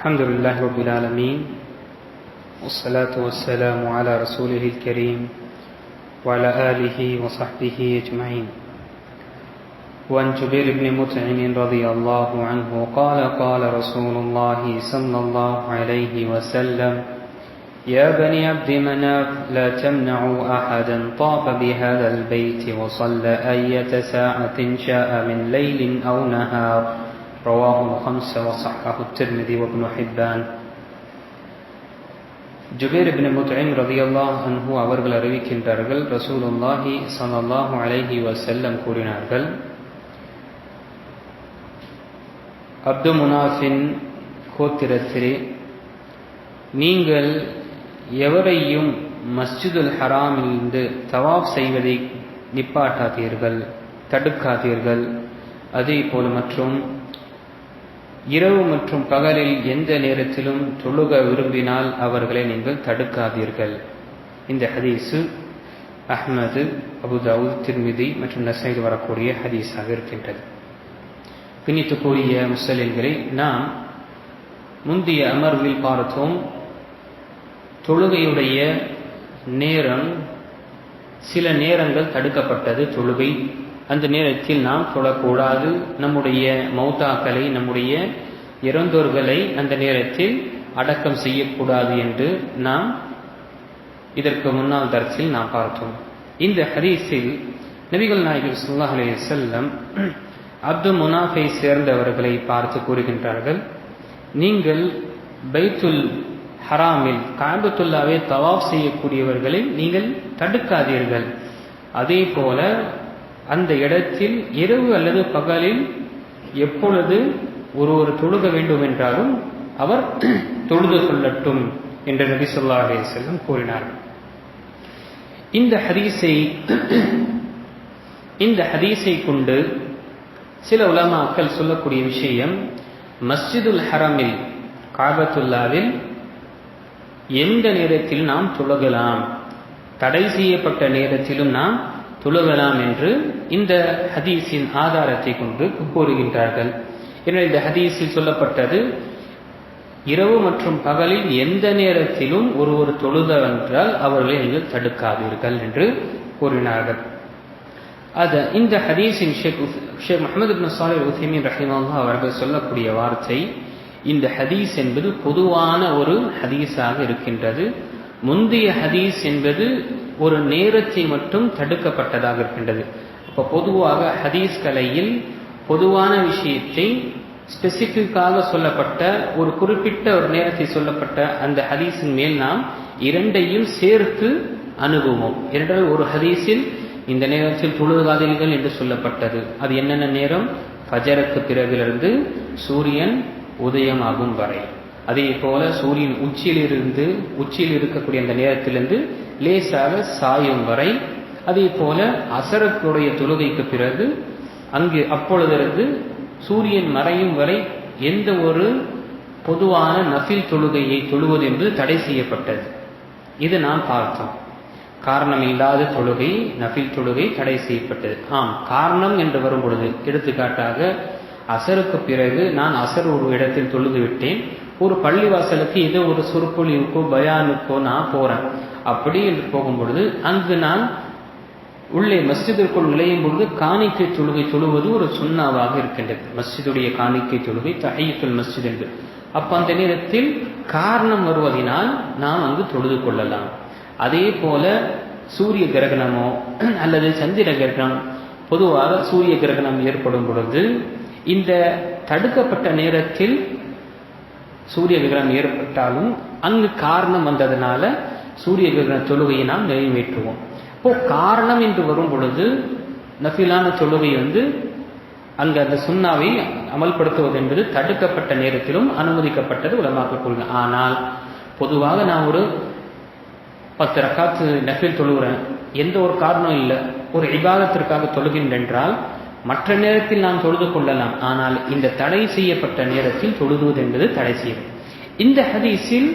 الحمد لله رب العالمين والصلاة والسلام على رسوله الكريم وعلى آله وصحبه أجمعين. وعن جبير بن مطعم رضي الله عنه قال قال رسول الله صلى الله عليه وسلم يا بني عبد مناف لا تمنعوا أحدا طاف بهذا البيت وصلى أية ساعة شاء من ليل أو نهار رواه الخمسة وصححه الترمذي وابن حبان ஜுபேர் இப்னு முத்இம் ரதியல்லாஹு அன்ஹு அவர்கள் அறிவிக்கின்றார்கள் ரசூலுல்லாஹி ஸல்லல்லாஹு அலைஹி வஸல்லம் கூறினார்கள் அப்து முனாஃபின் கோத்திரத்திலே நீங்கள் எவரையும் மஸ்ஜிதுல் ஹராமிலிருந்து தவாப் செய்வதை நிப்பாட்டாதீர்கள் தடுக்காதீர்கள் அதே போல் மற்றும் இரவு மற்றும் பகலில் எந்த நேரத்திலும் தொழுக விரும்பினால் அவர்களை நீங்கள் தடுக்காதீர்கள். இந்த ஹதீஸு அஹ்மது அபுதாவுத் திருமிதி மற்றும் நசையில் வரக்கூடிய ஹதீஸாக இருக்கின்றது. பிணித்து கூறிய முசலில்களை நாம் முந்தைய அமர்வில் பார்த்தோம். தொழுகையுடைய நேரம் சில நேரங்கள் தடுக்கப்பட்டது தொழுகை. அந்த நேரத்தில் நாம் சொல்லக்கூடாது. நம்முடைய மௌத்தாக்களை நம்முடைய இறந்தோர்களை அந்த நேரத்தில் அடக்கம் செய்யக்கூடாது என்று நாம் இதற்கு முன்னால் தரத்தில் நாம் பார்த்தோம். இந்த ஹரீஸில் நபிகள் நாயகர் சுல்லாஹ் அலி செல்லம் அப்து முனாஃபை சேர்ந்தவர்களை பார்த்து கூறுகின்றார்கள் நீங்கள் பைத்துல் ஹராமில் காபத்துல்லாவை தவாஃப் செய்யக்கூடியவர்களை நீங்கள் தடுக்காதீர்கள். அதே போல அந்த இடத்தில் இரவு அல்லது பகலில் எப்பொழுது ஒருவர் தொழுக வேண்டும் என்றாலும் அவர் தொழுது கொள்ளட்டும் என்று நபி சொல்லா அலே செல்லம் இந்த ஹதீஸை இந்த ஹதீஸை கொண்டு சில உலமாக்கள் சொல்லக்கூடிய விஷயம் மஸ்ஜிதுல் ஹரமில் காபத்துல்லாவில் எந்த நேரத்தில் நாம் தொழுகலாம் தடை செய்யப்பட்ட நேரத்திலும் நாம் தொழுகலாம் என்று இந்த ஹதீஸின் ஆதாரத்தை கொண்டு கூறுகின்றார்கள். எனவே இந்த ஹதீஸில் சொல்லப்பட்டது இரவு மற்றும் பகலில் எந்த நேரத்திலும் ஒரு ஒரு தொழுதவென்றால் அவர்களை நீங்கள் தடுக்காதீர்கள் என்று கூறினார்கள். அது இந்த ஹதீஸின் ஷேக் ஷேக் முகமது இப்னு சாலிர் உசைமின் ரஹிமல்லா அவர்கள் சொல்லக்கூடிய வார்த்தை இந்த ஹதீஸ் என்பது பொதுவான ஒரு ஹதீஸாக இருக்கின்றது. முந்தைய ஹதீஸ் என்பது ஒரு நேரத்தை மட்டும் தடுக்கப்பட்டதாக இருக்கின்றது. அப்போ பொதுவாக ஹதீஸ் கலையில் பொதுவான விஷயத்தை ஸ்பெசிஃபிக்காக சொல்லப்பட்ட ஒரு குறிப்பிட்ட ஒரு நேரத்தை சொல்லப்பட்ட அந்த ஹதீஸின் மேல் நாம் இரண்டையும் சேர்த்து அணுகுவோம். இரண்டால் ஒரு ஹதீஸில் இந்த நேரத்தில் தொழுகாதீர்கள் என்று சொல்லப்பட்டது. அது என்னென்ன நேரம்? ஃபஜருக்கு பிறகிலிருந்து சூரியன் உதயமாகும் வரை. அதே போல சூரியன் உச்சியிலிருந்து உச்சியில் இருக்கக்கூடிய அந்த நேரத்திலிருந்து லேசாக சாயும் வரை அதே போல அசரத்துடைய தொழுகைக்கு பிறகு அங்கு அப்பொழுதிருந்து சூரியன் மறையும் வரை எந்த ஒரு பொதுவான நஃபில் தொழுகையை தொழுவது என்பது தடை செய்யப்பட்டது. இது நாம் பார்த்தோம். காரணம் இல்லாத தொழுகை நஃபில் தொழுகை தடை செய்யப்பட்டது. ஆம் காரணம் என்று வரும் பொழுது எடுத்துக்காட்டாக அசருக்கு பிறகு நான் அசர் ஒரு இடத்தில் தொழுது விட்டேன். ஒரு பள்ளிவாசலுக்கு ஏதோ ஒரு சொற்பொழிவுக்கோ பயானுக்கோ நான் போறேன். அப்படி என்று போகும் பொழுது அங்கு நான் உள்ளே மஸ்ஜிதிற்குள் நுழையும் பொழுது காணிக்கை தொழுகை தொழுவது ஒரு சுண்ணாவாக இருக்கின்றது. மஸ்ஜிதுடைய காணிக்கை தொழுகை தஹையத்துல் மஸ்ஜித் என்று. அப்ப அந்த நேரத்தில் காரணம் வருவதனால் நாம் அங்கு தொழுது கொள்ளலாம். அதே போல சூரிய கிரகணமோ அல்லது சந்திர கிரகணம் பொதுவாக சூரிய கிரகணம் ஏற்படும் பொழுது இந்த தடுக்கப்பட்ட நேரத்தில் சூரிய கிரகணம் ஏற்பட்டாலும் அங்கு காரணம் வந்ததுனால சூரிய கிரகண தொழுகையை நாம் நிறைவேற்றுவோம். இப்போ காரணம் என்று வரும் பொழுது நஃபிலான தொழுகை வந்து அங்கு அந்த சுண்ணாவை அமல்படுத்துவது என்பது தடுக்கப்பட்ட நேரத்திலும் அனுமதிக்கப்பட்டது உலமாக்க கொள்கை ஆனால் பொதுவாக நான் ஒரு பத்து ரக்காத்து நஃபில் தொழுகிறேன். எந்த ஒரு காரணம் இல்லை. ஒரு இபாதத்திற்காக தொழுகின்றென்றால் மற்ற நேரத்தில் நாம் தொழுது கொள்ளலாம். ஆனால் இந்த தடை செய்யப்பட்ட நேரத்தில் தொழுதுவது என்பது தடை செய்யும் இந்த ஹதீஸில்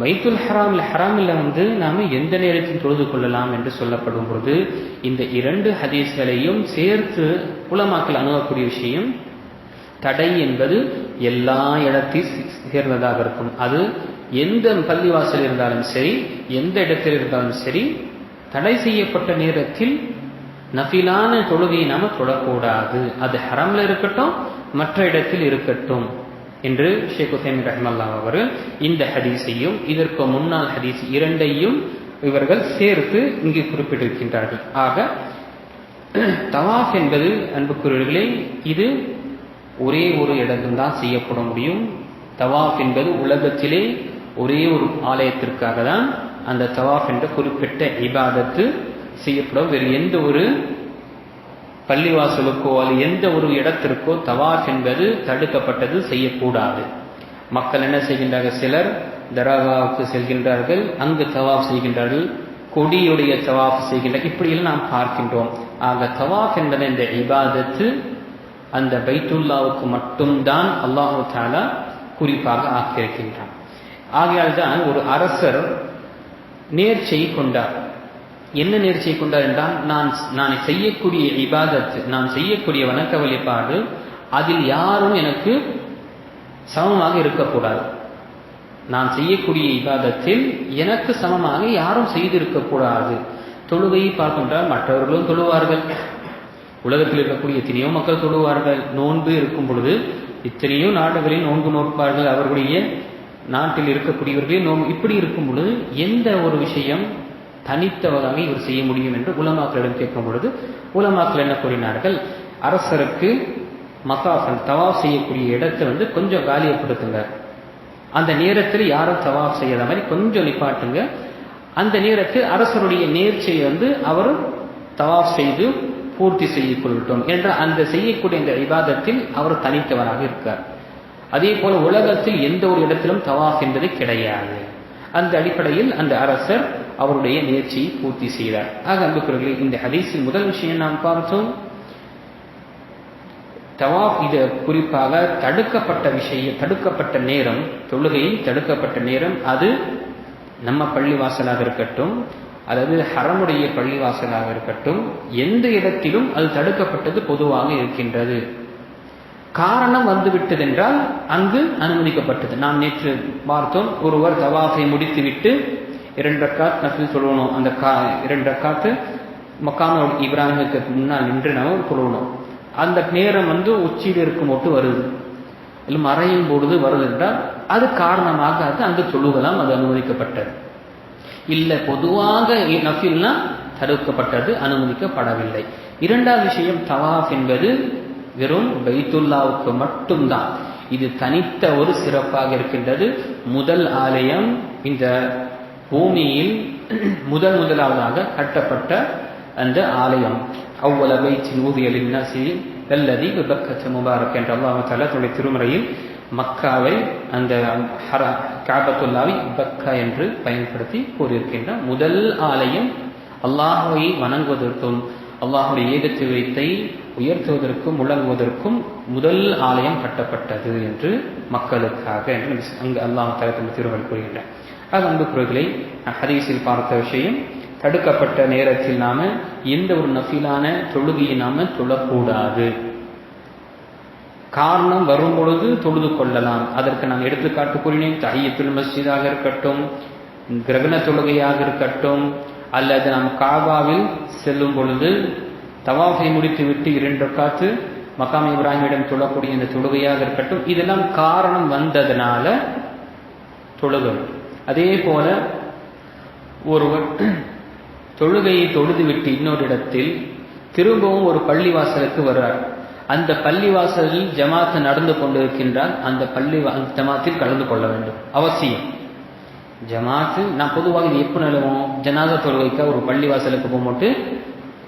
மைத்துல் ஹராமில் ஹராமில் வந்து நாம் எந்த நேரத்தில் தொழுது கொள்ளலாம் என்று சொல்லப்படும் பொழுது இந்த இரண்டு ஹதீஸ்களையும் சேர்த்து உலமாக்கல் அணுகக்கூடிய விஷயம் தடை என்பது எல்லா இடத்தையும் சேர்ந்ததாக இருக்கும். அது எந்த பள்ளிவாசல் இருந்தாலும் சரி எந்த இடத்தில் இருந்தாலும் சரி தடை செய்யப்பட்ட நேரத்தில் நஃபிலான தொழுகையை நாம் தொழக்கூடாது அது ஹரம்ல இருக்கட்டும் மற்ற இடத்தில் இருக்கட்டும். என்று ஷேக் ஹுசைன் ரஹ்மல்லா அவர் இந்த ஹதீஸையும் இதற்கு முன்னால் ஹதீஸ் இரண்டையும் இவர்கள் சேர்த்து இங்கு குறிப்பிட்டிருக்கின்றார்கள். ஆக தவாஃப் என்பது அன்புக்குரியவர்களே இது ஒரே ஒரு இடத்தில்தான் செய்யப்பட முடியும். தவாஃப் என்பது உலகத்திலே ஒரே ஒரு ஆலயத்திற்காக தான் அந்த தவாஃப் என்ற குறிப்பிட்ட இபாதத்து செய்யப்படும். வேறு எந்த ஒரு பள்ளிவாசலுக்கோ அல்லது எந்த ஒரு இடத்திற்கோ தவாஃப் என்பது தடுக்கப்பட்டது செய்யக்கூடாது. மக்கள் என்ன செய்கின்றார்கள்? சிலர் தராகாவுக்கு செல்கின்றார்கள் அங்கு தவாஃப் செய்கின்றார்கள் கொடியுடைய தவாஃப் செய்கின்ற இப்படியெல்லாம் நாம் பார்க்கின்றோம். ஆக தவாஃப் என்பது இந்த இபாதத்து அந்த பைத்துல்லாவுக்கு மட்டும்தான் அல்லாஹு தாலா குறிப்பாக ஆக்கியிருக்கின்றான். ஆகையால் தான் ஒரு அரசர் நேர்ச்சியை கொண்டார். என்ன நேர்ச்சியை கொண்டார் என்றால் நான் நான் செய்யக்கூடிய இபாதத் நான் செய்யக்கூடிய வணக்க வழிபாடு அதில் யாரும் எனக்கு சமமாக இருக்கக்கூடாது. நான் செய்யக்கூடிய இபாதத்தில் எனக்கு சமமாக யாரும் செய்திருக்கக்கூடாது. தொழுகையை பார்க்கின்றால் மற்றவர்களும் தொழுவார்கள். உலகத்தில் இருக்கக்கூடிய எத்தனையோ மக்கள் தொழுவார்கள். நோன்பு இருக்கும் பொழுது இத்தனையோ நாடுகளில் நோன்பு நோட்பார்கள் அவர்களுடைய நாட்டில் இருக்கக்கூடியவர்களே நோன்பு இப்படி இருக்கும் பொழுது எந்த ஒரு விஷயம் தனித்தவராக இவர் செய்ய முடியும் என்று உலமாக்களிடம் கேட்கும் பொழுது உலமாக்கள் என்ன கூறினார்கள்? அரசருக்கு மக்காஃபல் தவாஃப் செய்யக்கூடிய இடத்தை வந்து கொஞ்சம் காலியப்படுத்துங்க அந்த நேரத்தில் யாரும் தவாஃப் செய்யாத மாதிரி கொஞ்சம் நிப்பாட்டுங்க. அந்த நேரத்தில் அரசருடைய நேர்ச்சியை வந்து அவர் தவாஃப் செய்து பூர்த்தி செய்து கொள்ளட்டும் என்ற அந்த செய்யக்கூடிய இந்த விவாதத்தில் அவர் தனித்தவராக இருக்கார். அதே போல உலகத்தில் எந்த ஒரு இடத்திலும் தவாஃப் என்பது கிடையாது. அந்த அடிப்படையில் அந்த அரசர் அவருடைய நேர்ச்சியை பூர்த்தி செய்தார். ஆக அன்புக்குறவர்களே இந்த ஹதீஸில் முதல் விஷயம் நாம் பார்த்தோம் தவாப் இது குறிப்பாக தடுக்கப்பட்ட விஷயம் தடுக்கப்பட்ட நேரம் தொழுகையில் தடுக்கப்பட்ட நேரம் அது நம்ம பள்ளிவாசலாக இருக்கட்டும் அதாவது ஹரமுடைய பள்ளிவாசலாக இருக்கட்டும் எந்த இடத்திலும் அது தடுக்கப்பட்டது பொதுவாக இருக்கின்றது. காரணம் வந்துவிட்டது என்றால் அங்கு அனுமதிக்கப்பட்டது. நாம் நேற்று பார்த்தோம் ஒருவர் தவாஃபை முடித்துவிட்டு இரண்டு ரக்காத் நஃபில் சொல்லணும். அந்த கா இரண்டு ரக்காத்து மக்காம இப்ராஹிமுக்கு முன்னால் நின்று நம்ம சொல்லணும். அந்த நேரம் வந்து உச்சியில் இருக்கும் போட்டு வருது. இல்லை மறையும் பொழுது வருது என்றால் அது காரணமாக அது அங்கு சொல்லுகலாம் அது அனுமதிக்கப்பட்டது. இல்லை பொதுவாக நஃபில்னா தடுக்கப்பட்டது அனுமதிக்கப்படவில்லை. இரண்டாவது விஷயம் தவாஃப் என்பது வெறும் பைத்துல்லாவுக்கு மட்டும்தான். இது தனித்த ஒரு சிறப்பாக இருக்கின்றது. முதல் ஆலயம் இந்த பூமியில் முதல் முதலாவதாக கட்டப்பட்ட அந்த ஆலயம். அவ்வள பைத்தின் ஊதியலின் நசி அல்லதி விபக்கத்து முபாரக் என்ற அல்லாஹ் தன்னுடைய திருமுறையில் மக்காவை அந்த ஹர காபத்துல்லாவை பக்கா என்று பயன்படுத்தி கூறியிருக்கின்ற முதல் ஆலயம் அல்லாஹுவை வணங்குவதற்கும் அல்லாஹுடைய ஏகத்துவத்தை உயர்த்துவதற்கும் முழங்குவதற்கும் முதல் ஆலயம் கட்டப்பட்டது என்று மக்களுக்காக என்று அங்கு அல்லாஹ் தலை திருமணம் கூறுகின்றார். அது அன்புக்குறர்களை ஹதீஸில் பார்த்த விஷயம். தடுக்கப்பட்ட நேரத்தில் நாம எந்த ஒரு நஃபிலான தொழுகையை நாம தொழக்கூடாது. காரணம் வரும் பொழுது தொழுது கொள்ளலாம். அதற்கு நான் எடுத்துக்காட்டு கூறினேன். தஹியத்துல் மஸ்ஜிதாக இருக்கட்டும் கிரகண தொழுகையாக இருக்கட்டும் அல்லது நாம் காபாவில் செல்லும் பொழுது தவாஃபை முடித்து விட்டு இரண்டு காத்து மக்காம் இப்ராஹிமிடம் தொழக்கூடிய இந்த தொழுகையாக இருக்கட்டும் இதெல்லாம் காரணம் வந்ததுனால தொழுகல் அதே போல ஒருவர் தொழுகையை தொழுதுவிட்டு இன்னொரு இடத்தில் திரும்பவும் ஒரு பள்ளிவாசலுக்கு வர்றார். அந்த பள்ளிவாசலில் ஜமாத்து நடந்து கொண்டிருக்கின்றால் அந்த பள்ளி ஜமாத்தில் கலந்து கொள்ள வேண்டும். அவசியம். ஜமாத்து நான் பொதுவாக இது எப்போ நிலவும்? ஜனாத தொழுகைக்கு ஒரு பள்ளிவாசலுக்கு போகும்போது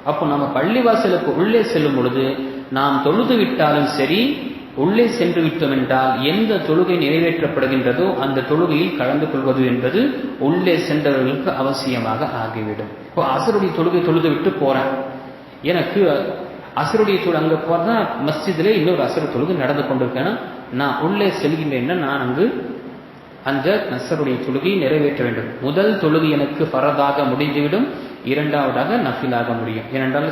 அப்போ நம்ம பள்ளிவாசலுக்கு உள்ளே செல்லும் பொழுது நாம் தொழுது விட்டாலும் சரி உள்ளே சென்று விட்டோம் என்றால் எந்த தொழுகை நிறைவேற்றப்படுகின்றதோ அந்த தொழுகையில் கலந்து கொள்வது என்பது உள்ளே சென்றவர்களுக்கு அவசியமாக ஆகிவிடும். இப்போ அசருடைய தொழுகை தொழுது விட்டு போறேன். எனக்கு அசருடைய தொழு அங்கே போறதா மஸ்ஜிதில் இன்னொரு அசரு தொழுகை நடந்து கொண்டிருக்கேன்னா நான் உள்ளே செல்கின்றேன்னா நான் அங்கு அந்த நசருடைய தொழுகையை நிறைவேற்ற வேண்டும். முதல் தொழுகை எனக்கு பரதாக முடிந்துவிடும். இரண்டாவதாக நஃபிலாக முடியும். ஏனென்றால்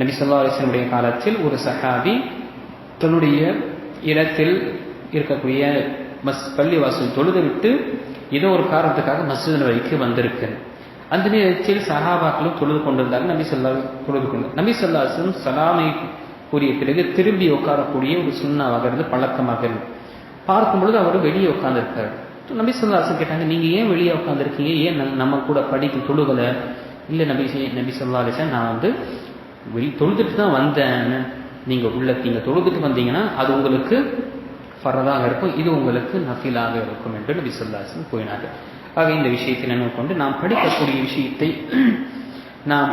நபி சொல்லா அலிஸ்லமுடைய காலத்தில் ஒரு சஹாபி தன்னுடைய இடத்தில் இருக்கக்கூடிய மஸ் பள்ளிவாசல் தொழுது விட்டு ஏதோ ஒரு காரணத்துக்காக மஸ்ஜித் நபிக்கு வந்திருக்கேன். அந்த நேரத்தில் சஹாபாக்களும் தொழுது கொண்டிருந்தாங்க நபி சொல்லா தொழுது கொண்டு நபி சொல்லாசும் சலாமை கூறிய பிறகு திரும்பி உட்காரக்கூடிய ஒரு சுண்ணாவாக இருந்து பழக்கமாக இருந்து பார்க்கும் பொழுது அவர் வெளியே உட்கார்ந்துருக்காரு. நபி சொல்லாசன் கேட்டாங்க நீங்க ஏன் வெளியே உட்காந்துருக்கீங்க ஏன் நம்ம- கூட படிக்கும் தொழுகலை? இல்லை நபி நபி சொல்லா நான் வந்து வெளி தொழுதுட்டு தான் வந்தேன். நீங்கள் உள்ள நீங்கள் தொழுதுட்டு வந்தீங்கன்னா அது உங்களுக்கு ஃபரதாக இருக்கும். இது உங்களுக்கு நஃபிலாக இருக்கும் என்று நபி சொல்லாசன் கூறினார்கள். ஆக இந்த விஷயத்தை நினைவு கொண்டு நாம் படிக்கக்கூடிய விஷயத்தை நாம்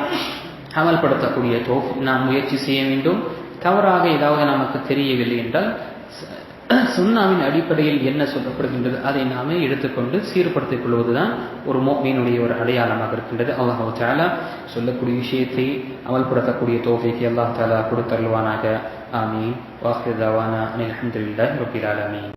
அமல்படுத்தக்கூடிய தோ நாம் முயற்சி செய்ய வேண்டும். தவறாக ஏதாவது நமக்கு தெரியவில்லை என்றால் சுண்ணாவின் அடிப்படையில் என்ன சொல்லப்படுகின்றது? அதை நாமே எடுத்துக்கொண்டு சீர்படுத்திக் கொள்வதுதான் ஒரு மோமீனுடைய ஒரு அடையாளமாக இருக்கின்றது. அல்லாஹ் தாலா சொல்லக்கூடிய விஷயத்தை அமல்படுத்தக்கூடிய தோகைக்கு அல்லாஹ் தாலா கொடுத்தருள்வானாக. ஆமீன். வாஹிதாவானா அனில் அஹமதுல்லா ரபிலாலமீன்